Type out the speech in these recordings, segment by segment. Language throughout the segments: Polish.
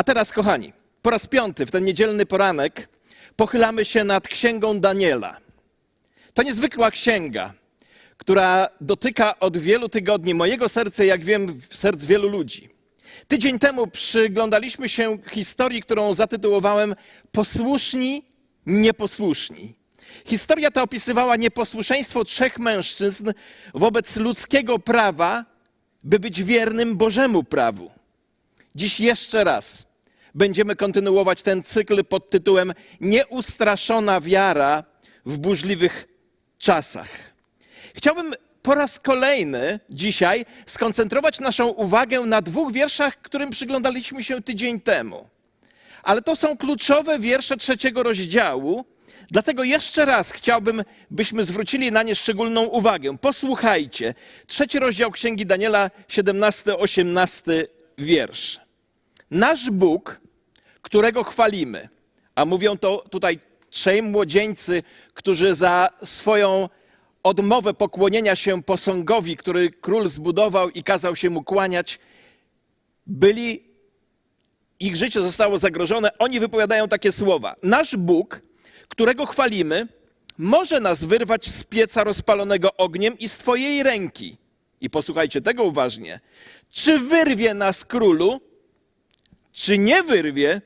A teraz, kochani, po raz piąty w ten niedzielny poranek pochylamy się nad księgą Daniela. To niezwykła księga, która dotyka od wielu tygodni mojego serca, jak wiem, serc wielu ludzi. Tydzień temu przyglądaliśmy się historii, którą zatytułowałem Posłuszni, nieposłuszni. Historia ta opisywała nieposłuszeństwo trzech mężczyzn wobec ludzkiego prawa, by być wiernym Bożemu prawu. Dziś jeszcze raz będziemy kontynuować ten cykl pod tytułem Nieustraszona wiara w burzliwych czasach. Chciałbym po raz kolejny dzisiaj skoncentrować naszą uwagę na dwóch wierszach, którym przyglądaliśmy się tydzień temu. Ale to są kluczowe wiersze trzeciego rozdziału, dlatego jeszcze raz chciałbym, byśmy zwrócili na nie szczególną uwagę. Posłuchajcie, trzeci rozdział Księgi Daniela, 17-18 wiersz. Nasz Bóg, którego chwalimy, a mówią to tutaj trzej młodzieńcy, którzy za swoją odmowę pokłonienia się posągowi, który król zbudował i kazał się mu kłaniać, byli, ich życie zostało zagrożone. Oni wypowiadają takie słowa. Nasz Bóg, którego chwalimy, może nas wyrwać z pieca rozpalonego ogniem i z Twojej ręki. I posłuchajcie tego uważnie. Czy wyrwie nas królu, czy nie wyrwie,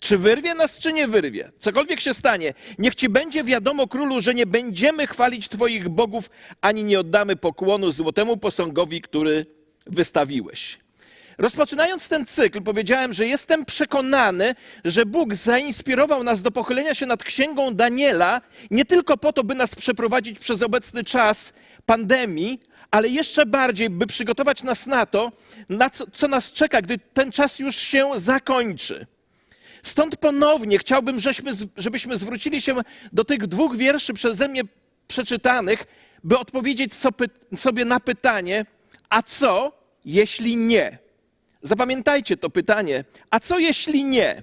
czy wyrwie nas, czy nie wyrwie? Cokolwiek się stanie, niech ci będzie wiadomo, królu, że nie będziemy chwalić Twoich bogów, ani nie oddamy pokłonu złotemu posągowi, który wystawiłeś. Rozpoczynając ten cykl, powiedziałem, że jestem przekonany, że Bóg zainspirował nas do pochylenia się nad księgą Daniela nie tylko po to, by nas przeprowadzić przez obecny czas pandemii, ale jeszcze bardziej, by przygotować nas na to, na co, co nas czeka, gdy ten czas już się zakończy. Stąd ponownie chciałbym, żebyśmy zwrócili się do tych dwóch wierszy przeze mnie przeczytanych, by odpowiedzieć sobie na pytanie, a co jeśli nie? Zapamiętajcie to pytanie, a co jeśli nie?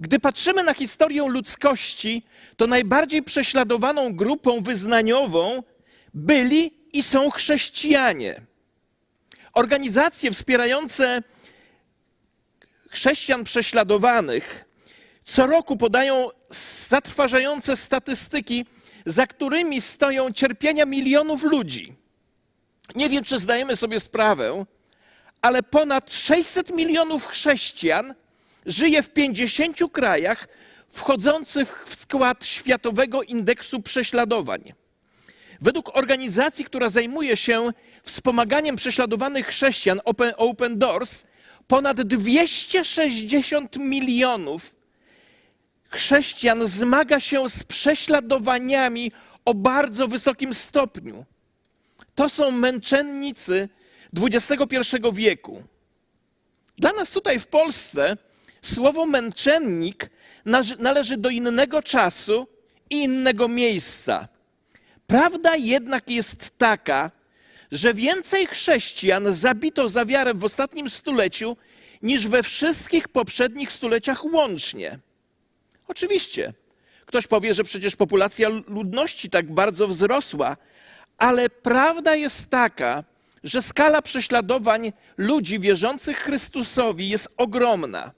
Gdy patrzymy na historię ludzkości, to najbardziej prześladowaną grupą wyznaniową byli i są chrześcijanie. Organizacje wspierające chrześcijan prześladowanych co roku podają zatrważające statystyki, za którymi stoją cierpienia milionów ludzi. Nie wiem, czy zdajemy sobie sprawę, ale ponad 600 milionów chrześcijan żyje w 50 krajach wchodzących w skład Światowego Indeksu Prześladowań. Według organizacji, która zajmuje się wspomaganiem prześladowanych chrześcijan, Open, Open Doors, ponad 260 milionów chrześcijan zmaga się z prześladowaniami o bardzo wysokim stopniu. To są męczennicy XXI wieku. Dla nas tutaj w Polsce słowo męczennik należy do innego czasu i innego miejsca. Prawda jednak jest taka, że więcej chrześcijan zabito za wiarę w ostatnim stuleciu niż we wszystkich poprzednich stuleciach łącznie. Oczywiście, ktoś powie, że przecież populacja ludności tak bardzo wzrosła, ale prawda jest taka, że skala prześladowań ludzi wierzących Chrystusowi jest ogromna.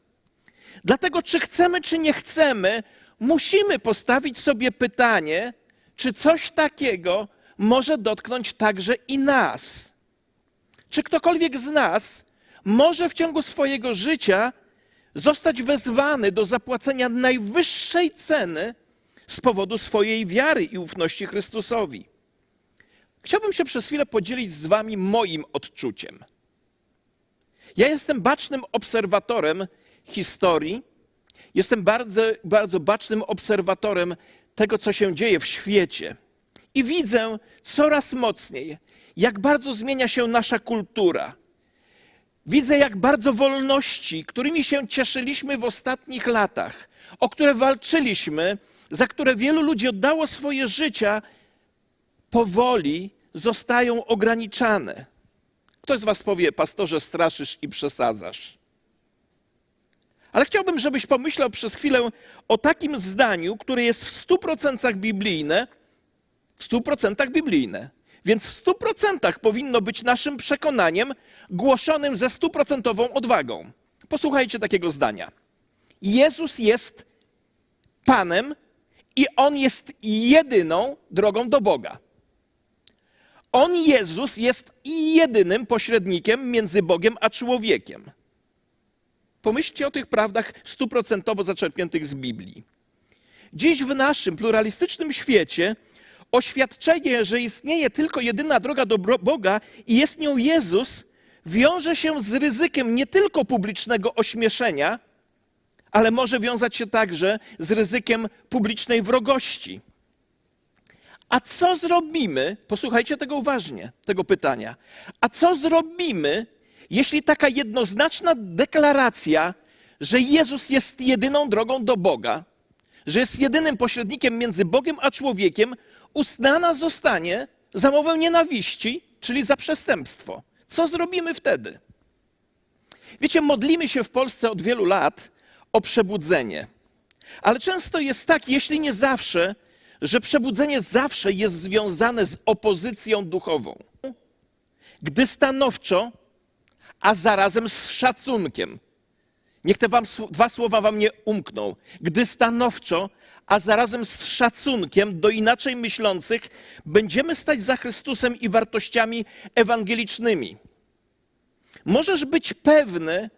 Dlatego, czy chcemy, czy nie chcemy, musimy postawić sobie pytanie, czy coś takiego może dotknąć także i nas. Czy ktokolwiek z nas może w ciągu swojego życia zostać wezwany do zapłacenia najwyższej ceny z powodu swojej wiary i ufności Chrystusowi? Chciałbym się przez chwilę podzielić z Wami moim odczuciem. Ja jestem bacznym obserwatorem historii, jestem bardzo, bardzo bacznym obserwatorem tego, co się dzieje w świecie. I widzę coraz mocniej, jak bardzo zmienia się nasza kultura. Widzę, jak bardzo wolności, którymi się cieszyliśmy w ostatnich latach, o które walczyliśmy, za które wielu ludzi oddało swoje życia, powoli zostają ograniczane. Ktoś z Was powie, pastorze, straszysz i przesadzasz. Ale chciałbym, żebyś pomyślał przez chwilę o takim zdaniu, które jest w stu procentach biblijne, w stu procentach biblijne. Więc w stu procentach powinno być naszym przekonaniem głoszonym ze stuprocentową odwagą. Posłuchajcie takiego zdania. Jezus jest Panem i On jest jedyną drogą do Boga. On, Jezus, jest jedynym pośrednikiem między Bogiem a człowiekiem. Pomyślcie o tych prawdach stuprocentowo zaczerpniętych z Biblii. Dziś w naszym pluralistycznym świecie oświadczenie, że istnieje tylko jedyna droga do Boga i jest nią Jezus, wiąże się z ryzykiem nie tylko publicznego ośmieszenia, ale może wiązać się także z ryzykiem publicznej wrogości. A co zrobimy? Posłuchajcie tego uważnie, tego pytania. A co zrobimy, jeśli taka jednoznaczna deklaracja, że Jezus jest jedyną drogą do Boga, że jest jedynym pośrednikiem między Bogiem a człowiekiem, uznana zostanie za mowę nienawiści, czyli za przestępstwo? Co zrobimy wtedy? Wiecie, modlimy się w Polsce od wielu lat o przebudzenie. Ale często jest tak, jeśli nie zawsze, że przebudzenie zawsze jest związane z opozycją duchową. Gdy stanowczo, a zarazem z szacunkiem. Niech te wam, dwa słowa wam nie umkną. Gdy stanowczo, a zarazem z szacunkiem do inaczej myślących, będziemy stać za Chrystusem i wartościami ewangelicznymi. Możesz być pewny,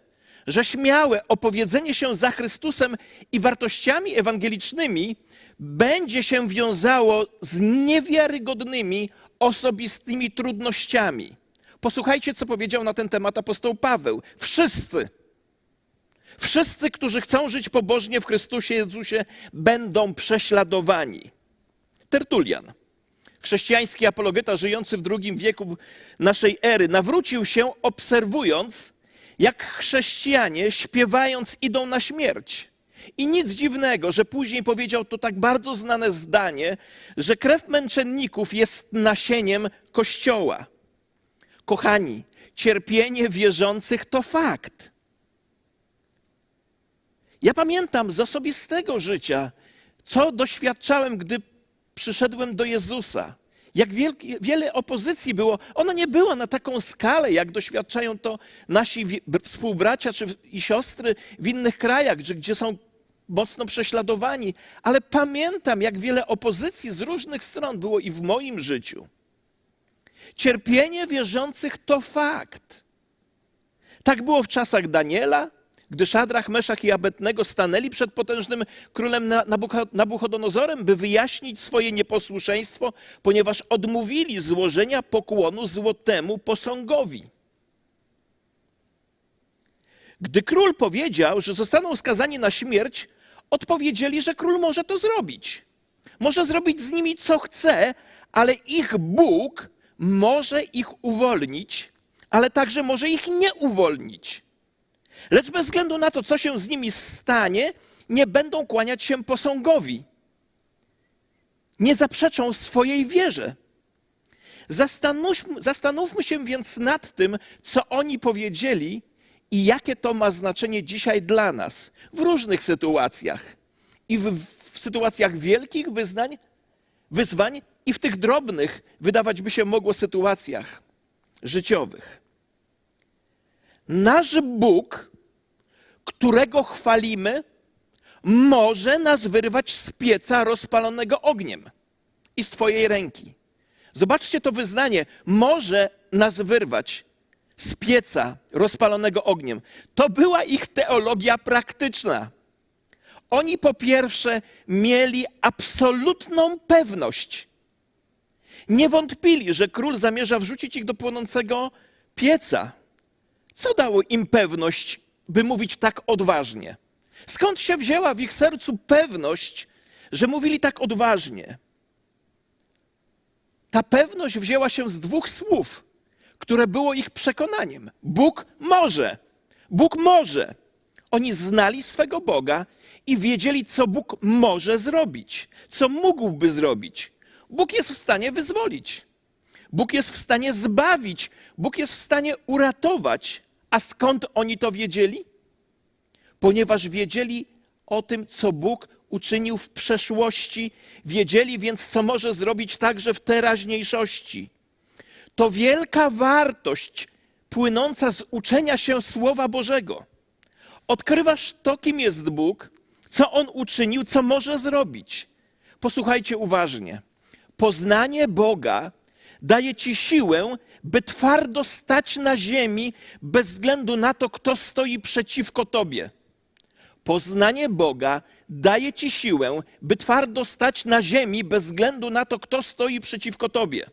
że śmiałe opowiedzenie się za Chrystusem i wartościami ewangelicznymi będzie się wiązało z niewiarygodnymi osobistymi trudnościami. Posłuchajcie, co powiedział na ten temat apostoł Paweł. Wszyscy, wszyscy, którzy chcą żyć pobożnie w Chrystusie Jezusie, będą prześladowani. Tertulian, chrześcijański apologeta żyjący w II wieku naszej ery, nawrócił się obserwując, jak chrześcijanie śpiewając idą na śmierć. I nic dziwnego, że później powiedział to tak bardzo znane zdanie, że krew męczenników jest nasieniem Kościoła. Kochani, cierpienie wierzących to fakt. Ja pamiętam z osobistego życia, co doświadczałem, gdy przyszedłem do Jezusa. Jak wielki, wiele opozycji było. Ona nie była na taką skalę, jak doświadczają to nasi współbracia czy i siostry w innych krajach, gdzie są mocno prześladowani. Ale pamiętam, jak wiele opozycji z różnych stron było i w moim życiu. Cierpienie wierzących to fakt. Tak było w czasach Daniela, gdy Szadrach, Meszach i Abednego stanęli przed potężnym królem Nabuchodonozorem, by wyjaśnić swoje nieposłuszeństwo, ponieważ odmówili złożenia pokłonu złotemu posągowi. Gdy król powiedział, że zostaną skazani na śmierć, odpowiedzieli, że król może to zrobić. Może zrobić z nimi co chce, ale ich Bóg może ich uwolnić, ale także może ich nie uwolnić. Lecz bez względu na to, co się z nimi stanie, nie będą kłaniać się posągowi. Nie zaprzeczą swojej wierze. Zastanówmy, zastanówmy się więc nad tym, co oni powiedzieli i jakie to ma znaczenie dzisiaj dla nas w różnych sytuacjach. I w, w sytuacjach wielkich wyznań, wyzwań, i w tych drobnych, wydawać by się mogło, sytuacjach życiowych. Nasz Bóg, którego chwalimy, może nas wyrwać z pieca rozpalonego ogniem i z Twojej ręki. Zobaczcie to wyznanie. Może nas wyrwać z pieca rozpalonego ogniem. To była ich teologia praktyczna. Oni po pierwsze mieli absolutną pewność. Nie wątpili, że król zamierza wrzucić ich do płonącego pieca. Co dało im pewność, by mówić tak odważnie? Skąd się wzięła w ich sercu pewność, że mówili tak odważnie? Ta pewność wzięła się z dwóch słów które było ich przekonaniem. Bóg może. Bóg może. Oni znali swego Boga i wiedzieli, co Bóg może zrobić, co mógłby zrobić. Bóg jest w stanie wyzwolić. Bóg jest w stanie zbawić. Bóg jest w stanie uratować. A skąd oni to wiedzieli? Ponieważ wiedzieli o tym, co Bóg uczynił w przeszłości, wiedzieli więc, co może zrobić także w teraźniejszości to wielka wartość płynąca z uczenia się Słowa Bożego. Odkrywasz to, kim jest Bóg, co On uczynił, co może zrobić. Posłuchajcie uważnie. Poznanie Boga daje ci siłę, by twardo stać na ziemi bez względu na to, kto stoi przeciwko tobie. Poznanie Boga daje ci siłę, by twardo stać na ziemi bez względu na to, kto stoi przeciwko tobie.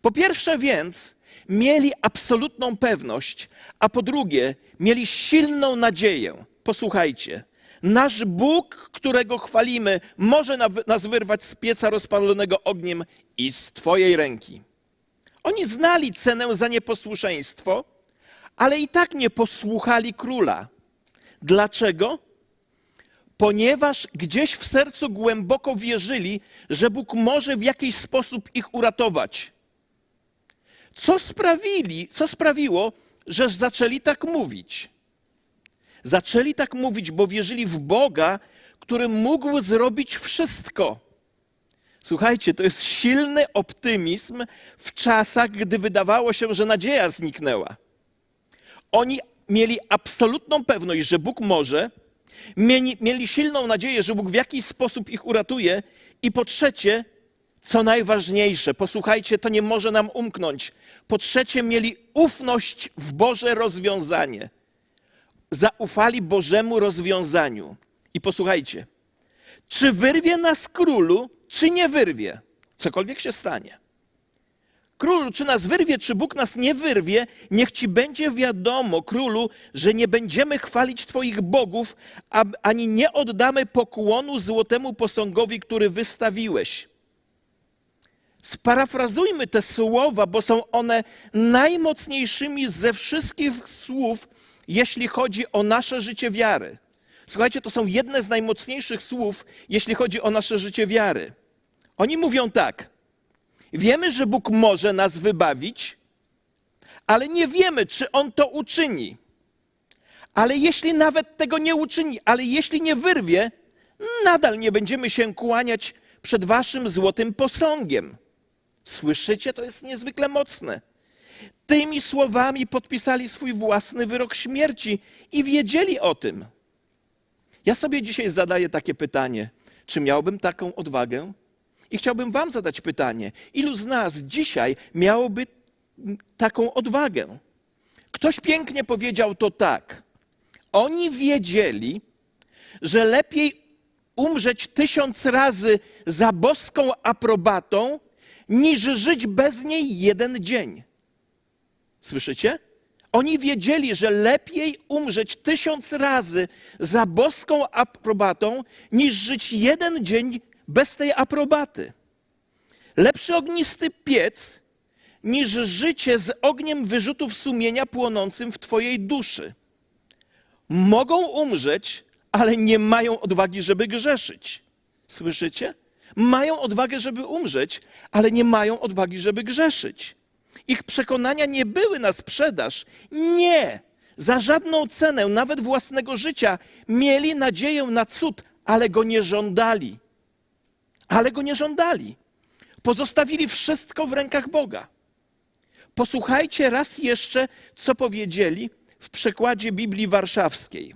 Po pierwsze więc mieli absolutną pewność, a po drugie mieli silną nadzieję. Posłuchajcie, nasz Bóg, którego chwalimy, może nas wyrwać z pieca rozpalonego ogniem i z Twojej ręki. Oni znali cenę za nieposłuszeństwo, ale i tak nie posłuchali króla. Dlaczego? Ponieważ gdzieś w sercu głęboko wierzyli, że Bóg może w jakiś sposób ich uratować. Co sprawili, co sprawiło, że zaczęli tak mówić? Zaczęli tak mówić, bo wierzyli w Boga, który mógł zrobić wszystko. Słuchajcie, to jest silny optymizm w czasach, gdy wydawało się, że nadzieja zniknęła. Oni mieli absolutną pewność, że Bóg może, mieli, mieli silną nadzieję, że Bóg w jakiś sposób ich uratuje, i po trzecie, co najważniejsze, posłuchajcie, to nie może nam umknąć. Po trzecie, mieli ufność w Boże rozwiązanie. Zaufali Bożemu rozwiązaniu. I posłuchajcie, czy wyrwie nas królu, czy nie wyrwie, cokolwiek się stanie. Królu, czy nas wyrwie, czy Bóg nas nie wyrwie, niech ci będzie wiadomo, królu, że nie będziemy chwalić Twoich bogów, ani nie oddamy pokłonu złotemu posągowi, który wystawiłeś. Sparafrazujmy te słowa, bo są one najmocniejszymi ze wszystkich słów, jeśli chodzi o nasze życie wiary. Słuchajcie, to są jedne z najmocniejszych słów, jeśli chodzi o nasze życie wiary. Oni mówią tak: Wiemy, że Bóg może nas wybawić, ale nie wiemy, czy On to uczyni. Ale jeśli nawet tego nie uczyni, ale jeśli nie wyrwie, nadal nie będziemy się kłaniać przed Waszym złotym posągiem. Słyszycie? To jest niezwykle mocne. Tymi słowami podpisali swój własny wyrok śmierci i wiedzieli o tym. Ja sobie dzisiaj zadaję takie pytanie: czy miałbym taką odwagę? I chciałbym Wam zadać pytanie: ilu z nas dzisiaj miałoby taką odwagę? Ktoś pięknie powiedział to tak. Oni wiedzieli, że lepiej umrzeć tysiąc razy za boską aprobatą, niż żyć bez niej jeden dzień. Słyszycie? Oni wiedzieli, że lepiej umrzeć tysiąc razy za boską aprobatą, niż żyć jeden dzień bez tej aprobaty. Lepszy ognisty piec, niż życie z ogniem wyrzutów sumienia płonącym w Twojej duszy. Mogą umrzeć, ale nie mają odwagi, żeby grzeszyć. Słyszycie? Mają odwagę, żeby umrzeć, ale nie mają odwagi, żeby grzeszyć. Ich przekonania nie były na sprzedaż. Nie. Za żadną cenę, nawet własnego życia, mieli nadzieję na cud, ale go nie żądali. Ale go nie żądali. Pozostawili wszystko w rękach Boga. Posłuchajcie raz jeszcze, co powiedzieli w przekładzie Biblii Warszawskiej.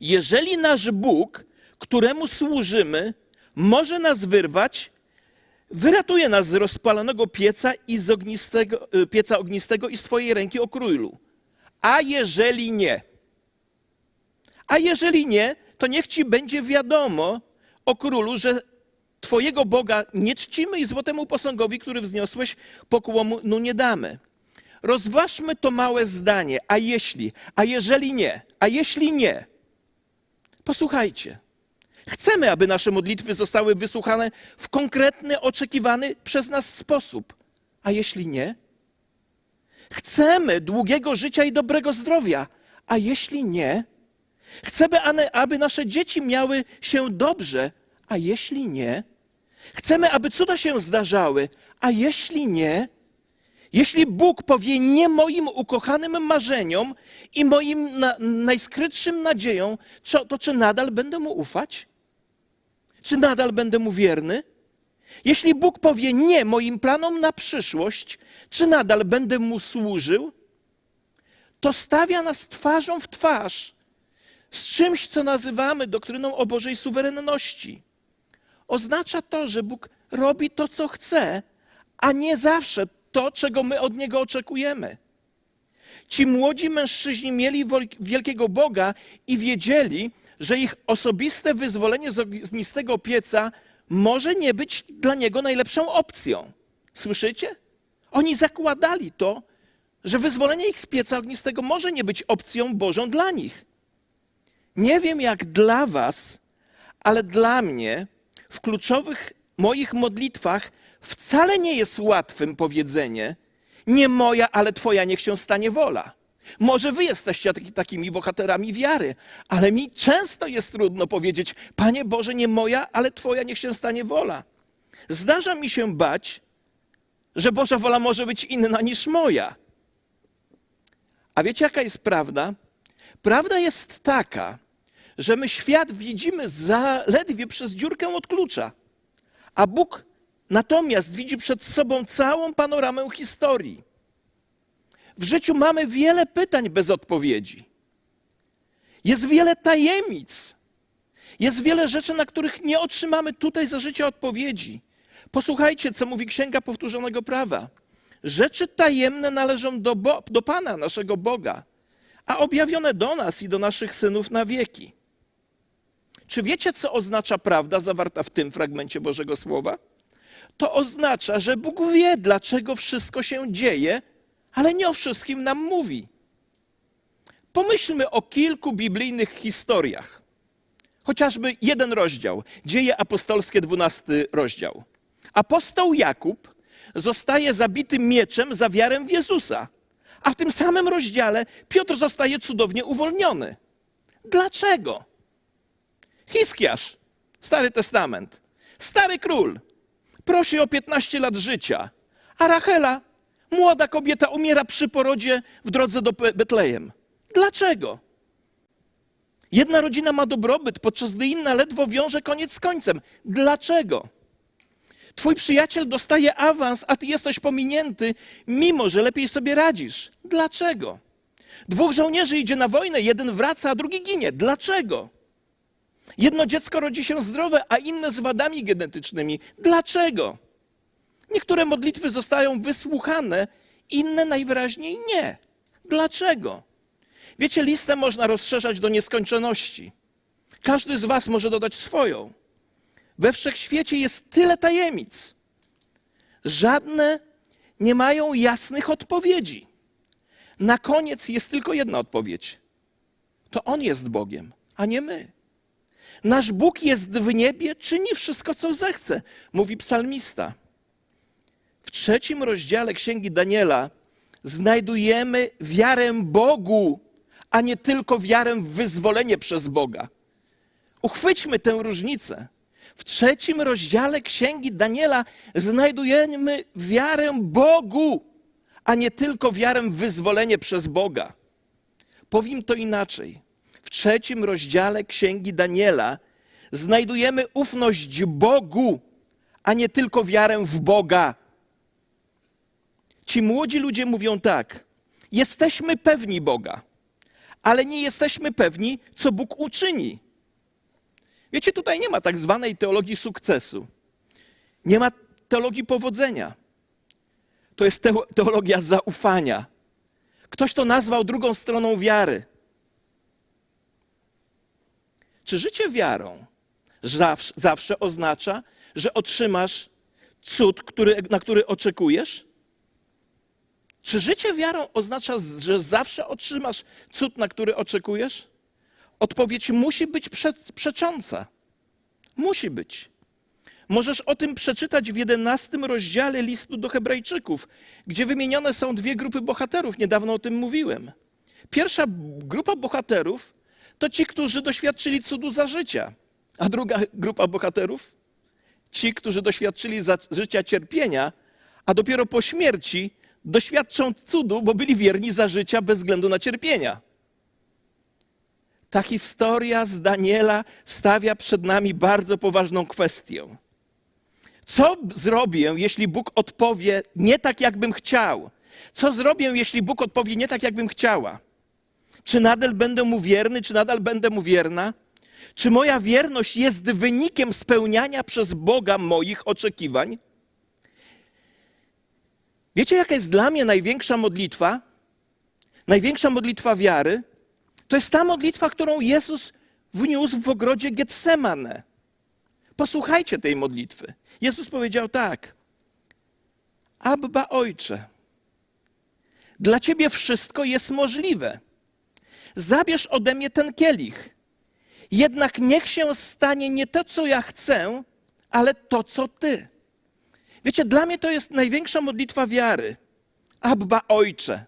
Jeżeli nasz Bóg, któremu służymy, może nas wyrwać, wyratuje nas z rozpalonego pieca i z ognistego, y, pieca ognistego i z twojej ręki o królu. A jeżeli nie, a jeżeli nie, to niech ci będzie wiadomo o królu, że twojego Boga nie czcimy i złotemu posągowi, który wzniosłeś, pokłonu nie damy. Rozważmy to małe zdanie, a jeśli, a jeżeli nie, a jeśli nie, posłuchajcie. Chcemy, aby nasze modlitwy zostały wysłuchane w konkretny, oczekiwany przez nas sposób. A jeśli nie? Chcemy długiego życia i dobrego zdrowia. A jeśli nie? Chcemy, aby nasze dzieci miały się dobrze. A jeśli nie? Chcemy, aby cuda się zdarzały. A jeśli nie? Jeśli Bóg powie nie moim ukochanym marzeniom i moim na, najskrytszym nadziejom, to czy nadal będę mu ufać? Czy nadal będę mu wierny? Jeśli Bóg powie nie moim planom na przyszłość, czy nadal będę mu służył? to stawia nas twarzą w twarz z czymś, co nazywamy doktryną o Bożej suwerenności. Oznacza to, że Bóg robi to, co chce, a nie zawsze to, czego my od Niego oczekujemy. Ci młodzi mężczyźni mieli wielkiego Boga i wiedzieli, że ich osobiste wyzwolenie z ognistego pieca może nie być dla Niego najlepszą opcją. Słyszycie? Oni zakładali to, że wyzwolenie ich z pieca ognistego może nie być opcją Bożą dla nich. Nie wiem jak dla Was, ale dla mnie w kluczowych moich modlitwach wcale nie jest łatwym powiedzenie: Nie moja, ale Twoja niech się stanie wola. Może Wy jesteście taki- takimi bohaterami wiary, ale mi często jest trudno powiedzieć: Panie Boże, nie moja, ale Twoja niech się stanie wola. Zdarza mi się bać, że Boża wola może być inna niż moja. A wiecie, jaka jest prawda? Prawda jest taka, że my świat widzimy zaledwie przez dziurkę od klucza, a Bóg natomiast widzi przed sobą całą panoramę historii. W życiu mamy wiele pytań bez odpowiedzi. Jest wiele tajemnic. Jest wiele rzeczy, na których nie otrzymamy tutaj za życia odpowiedzi. Posłuchajcie, co mówi Księga Powtórzonego Prawa. Rzeczy tajemne należą do, Bo- do Pana, naszego Boga, a objawione do nas i do naszych synów na wieki. Czy wiecie, co oznacza prawda zawarta w tym fragmencie Bożego Słowa? To oznacza, że Bóg wie, dlaczego wszystko się dzieje, ale nie o wszystkim nam mówi. Pomyślmy o kilku biblijnych historiach. Chociażby jeden rozdział, Dzieje Apostolskie, 12 rozdział. Apostoł Jakub zostaje zabity mieczem za wiarę w Jezusa, a w tym samym rozdziale Piotr zostaje cudownie uwolniony. Dlaczego? Hiskiarz, Stary Testament, stary król, prosi o 15 lat życia, a Rachela, młoda kobieta, umiera przy porodzie w drodze do Be- Betlejem. Dlaczego? Jedna rodzina ma dobrobyt, podczas gdy inna ledwo wiąże koniec z końcem. Dlaczego? Twój przyjaciel dostaje awans, a ty jesteś pominięty, mimo że lepiej sobie radzisz. Dlaczego? Dwóch żołnierzy idzie na wojnę, jeden wraca, a drugi ginie. Dlaczego? Jedno dziecko rodzi się zdrowe, a inne z wadami genetycznymi. Dlaczego? Niektóre modlitwy zostają wysłuchane, inne najwyraźniej nie. Dlaczego? Wiecie, listę można rozszerzać do nieskończoności. Każdy z Was może dodać swoją. We wszechświecie jest tyle tajemnic. Żadne nie mają jasnych odpowiedzi. Na koniec jest tylko jedna odpowiedź. To On jest Bogiem, a nie my. Nasz Bóg jest w niebie, czyni wszystko, co zechce, mówi psalmista. W trzecim rozdziale Księgi Daniela znajdujemy wiarę Bogu, a nie tylko wiarę w wyzwolenie przez Boga. Uchwyćmy tę różnicę. W trzecim rozdziale Księgi Daniela znajdujemy wiarę Bogu, a nie tylko wiarę w wyzwolenie przez Boga. Powiem to inaczej. W trzecim rozdziale Księgi Daniela znajdujemy ufność Bogu, a nie tylko wiarę w Boga. Ci młodzi ludzie mówią tak: Jesteśmy pewni Boga, ale nie jesteśmy pewni, co Bóg uczyni. Wiecie, tutaj nie ma tak zwanej teologii sukcesu. Nie ma teologii powodzenia. To jest teo- teologia zaufania. Ktoś to nazwał drugą stroną wiary. Czy życie wiarą zawsze, zawsze oznacza, że otrzymasz cud, który, na który oczekujesz? Czy życie wiarą oznacza, że zawsze otrzymasz cud, na który oczekujesz? Odpowiedź musi być prze, przecząca. Musi być. Możesz o tym przeczytać w jedenastym rozdziale listu do Hebrajczyków, gdzie wymienione są dwie grupy bohaterów. Niedawno o tym mówiłem. Pierwsza grupa bohaterów to ci, którzy doświadczyli cudu za życia, a druga grupa bohaterów ci, którzy doświadczyli za życia cierpienia, a dopiero po śmierci doświadczą cudu, bo byli wierni za życia bez względu na cierpienia. Ta historia z Daniela stawia przed nami bardzo poważną kwestię. Co zrobię, jeśli Bóg odpowie nie tak, jakbym chciał? Co zrobię, jeśli Bóg odpowie nie tak, jakbym chciała? Czy nadal będę mu wierny, czy nadal będę mu wierna? Czy moja wierność jest wynikiem spełniania przez Boga moich oczekiwań? Wiecie, jaka jest dla mnie największa modlitwa? Największa modlitwa wiary to jest ta modlitwa, którą Jezus wniósł w ogrodzie Getsemane. Posłuchajcie tej modlitwy. Jezus powiedział tak: Abba Ojcze, dla Ciebie wszystko jest możliwe. Zabierz ode mnie ten kielich. Jednak niech się stanie nie to, co ja chcę, ale to, co Ty. Wiecie, dla mnie to jest największa modlitwa wiary. Abba Ojcze.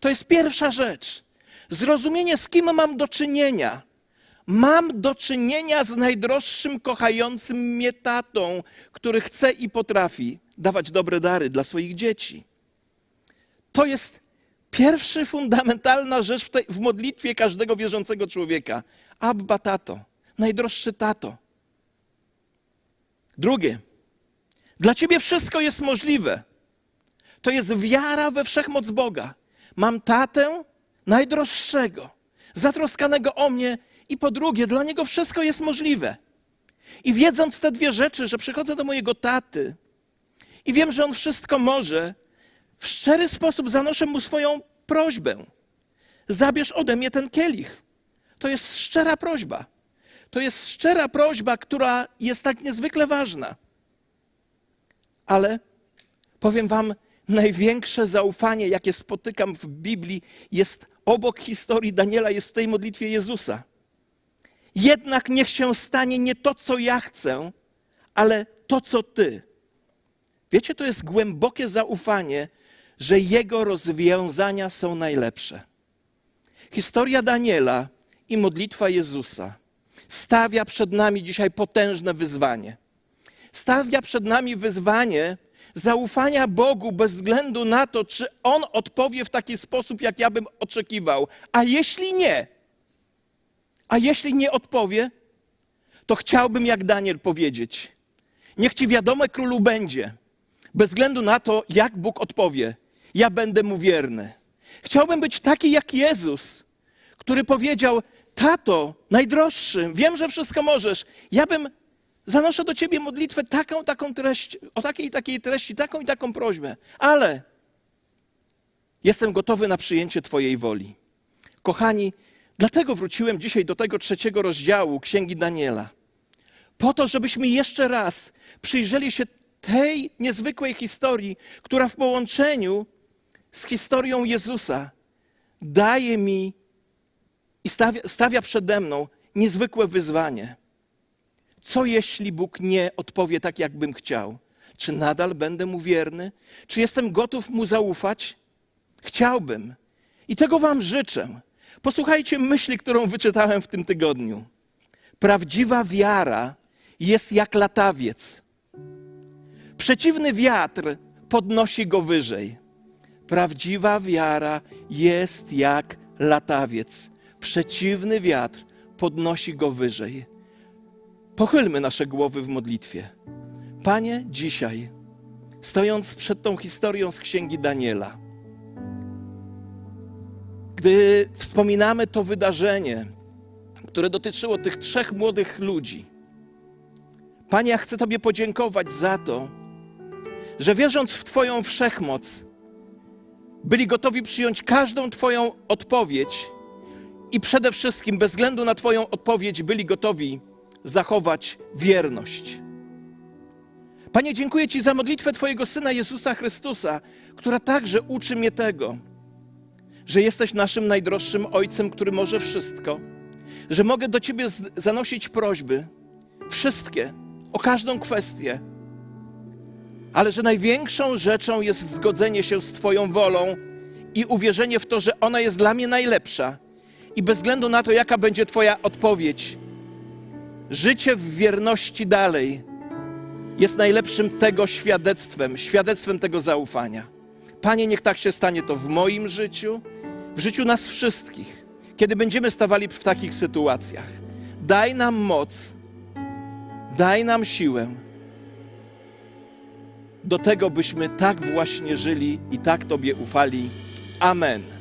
To jest pierwsza rzecz. Zrozumienie, z kim mam do czynienia. Mam do czynienia z najdroższym, kochającym mnie tatą, który chce i potrafi dawać dobre dary dla swoich dzieci. To jest pierwsza fundamentalna rzecz w, tej, w modlitwie każdego wierzącego człowieka. Abba tato, najdroższy tato. Drugie, dla ciebie wszystko jest możliwe. To jest wiara we wszechmoc Boga. Mam tatę najdroższego, zatroskanego o mnie, i po drugie, dla niego wszystko jest możliwe. I wiedząc te dwie rzeczy, że przychodzę do mojego taty i wiem, że on wszystko może, w szczery sposób zanoszę mu swoją prośbę. Zabierz ode mnie ten kielich. To jest szczera prośba. To jest szczera prośba, która jest tak niezwykle ważna. Ale powiem Wam, największe zaufanie, jakie spotykam w Biblii, jest obok historii Daniela, jest w tej modlitwie Jezusa. Jednak niech się stanie nie to, co ja chcę, ale to, co Ty. Wiecie, to jest głębokie zaufanie, że Jego rozwiązania są najlepsze. Historia Daniela i modlitwa Jezusa stawia przed nami dzisiaj potężne wyzwanie. Stawia przed nami wyzwanie zaufania Bogu bez względu na to, czy On odpowie w taki sposób, jak ja bym oczekiwał. A jeśli nie, a jeśli nie odpowie, to chciałbym jak Daniel powiedzieć: Niech ci wiadome królu będzie, bez względu na to, jak Bóg odpowie, ja będę mu wierny. Chciałbym być taki jak Jezus, który powiedział: Tato, najdroższy, wiem, że wszystko możesz. Ja bym zanoszę do ciebie modlitwę taką, taką treść, o takiej i takiej treści, taką i taką prośbę, ale jestem gotowy na przyjęcie Twojej woli. Kochani, dlatego wróciłem dzisiaj do tego trzeciego rozdziału Księgi Daniela. Po to, żebyśmy jeszcze raz przyjrzeli się tej niezwykłej historii, która w połączeniu z historią Jezusa daje mi i stawia, stawia przede mną niezwykłe wyzwanie. Co jeśli Bóg nie odpowie tak, jakbym chciał? Czy nadal będę mu wierny? Czy jestem gotów mu zaufać? Chciałbym. I tego Wam życzę. Posłuchajcie myśli, którą wyczytałem w tym tygodniu. Prawdziwa wiara jest jak latawiec. Przeciwny wiatr podnosi go wyżej. Prawdziwa wiara jest jak latawiec. Przeciwny wiatr podnosi go wyżej. Pochylmy nasze głowy w modlitwie. Panie, dzisiaj, stojąc przed tą historią z księgi Daniela, gdy wspominamy to wydarzenie, które dotyczyło tych trzech młodych ludzi, Panie, ja chcę Tobie podziękować za to, że wierząc w Twoją wszechmoc, byli gotowi przyjąć każdą Twoją odpowiedź i przede wszystkim, bez względu na Twoją odpowiedź, byli gotowi zachować wierność. Panie, dziękuję Ci za modlitwę Twojego Syna Jezusa Chrystusa, która także uczy mnie tego, że jesteś naszym najdroższym Ojcem, który może wszystko, że mogę do Ciebie zanosić prośby, wszystkie, o każdą kwestię, ale że największą rzeczą jest zgodzenie się z Twoją wolą i uwierzenie w to, że ona jest dla mnie najlepsza. I bez względu na to, jaka będzie Twoja odpowiedź, życie w wierności dalej jest najlepszym tego świadectwem, świadectwem tego zaufania. Panie, niech tak się stanie to w moim życiu, w życiu nas wszystkich, kiedy będziemy stawali w takich sytuacjach. Daj nam moc, daj nam siłę do tego, byśmy tak właśnie żyli i tak Tobie ufali. Amen.